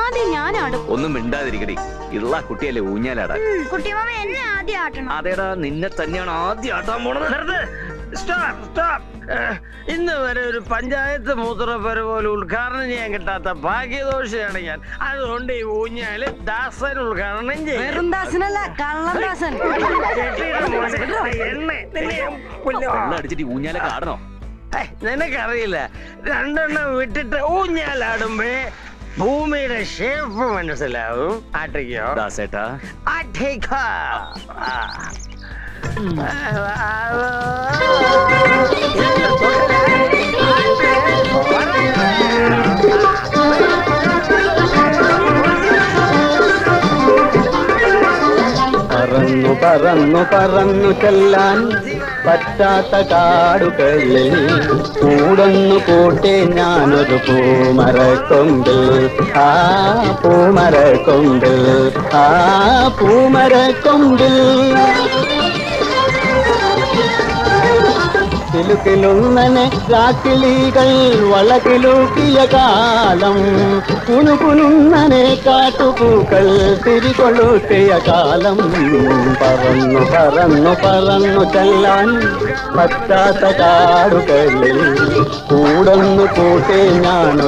ആദ്യം ഞാൻ ആടും ഒന്നും മിണ്ടാതിരിക്കടി. ഇള്ള കുട്ടിയല്ലേ ഊഞ്ഞാലാടാ. കുട്ടിമാമ എന്നെ ആദ്യം ആട്ടണം. അതേടാ നിന്നെ തന്നെയാണ് ആദ്യം ആട്ടാൻ പോണത്. നിർത്ത്. സ്റ്റോപ്പ് സ്റ്റോപ്പ് ഇന്ന് വരെ ഒരു പഞ്ചായത്ത് മൂത്രപ്പര പോലെ ഉദ്ഘാടനം ചെയ്യാൻ കിട്ടാത്ത ഭാഗ്യദോഷയാണ് ഞാൻ. അതുകൊണ്ട് ഈ ഊഞ്ഞാൽ ദാസൻ ഉദ്ഘാടനം ചെയ്യും. ദാസനല്ല കള്ളൻ ദാസൻ. കെട്ടിയിട മോനെ. എന്നെ നിന്നെ ഞാൻ അടിച്ചിട്ട് ഊഞ്ഞാലൊക്കെ ആടണോ? നിനക്കറിയില്ല. രണ്ടെണ്ണം വിട്ടിട്ട് ഊഞ്ഞാലാടുമ്പേ ഭൂമിയുടെ ഷേപ്പ് മനസ്സിലാവും ആട്ടിക്കോ ദാസേട്ടാ ആട്ടിക്കോ പറന്നു പറന്നു പറന്നു ചെല്ലാൻ പറ്റാത്ത കാടുകളിൽ കൂടൊന്നു കൂട്ടി ഞാനൊരു പൂമരക്കൊമ്പിൽ ആ പൂമരക്കൊമ്പിൽ ആ പൂമരക്കൊമ്പിൽ കിലുക്കിലുന്നനെ രാക്കിളികൾ വളകിലൂക്കിയ കാലം കുനുകുനുന്നനെ കാട്ടുപൂക്കൾ തിരികൊളുത്തിയ കാലം പറന്നു പറന്നു പറന്നു ചെല്ലാൻ പറ്റാത്ത കാടുകളിൽ കൂടൊന്നു കൂട്ടി ഞാനൊരു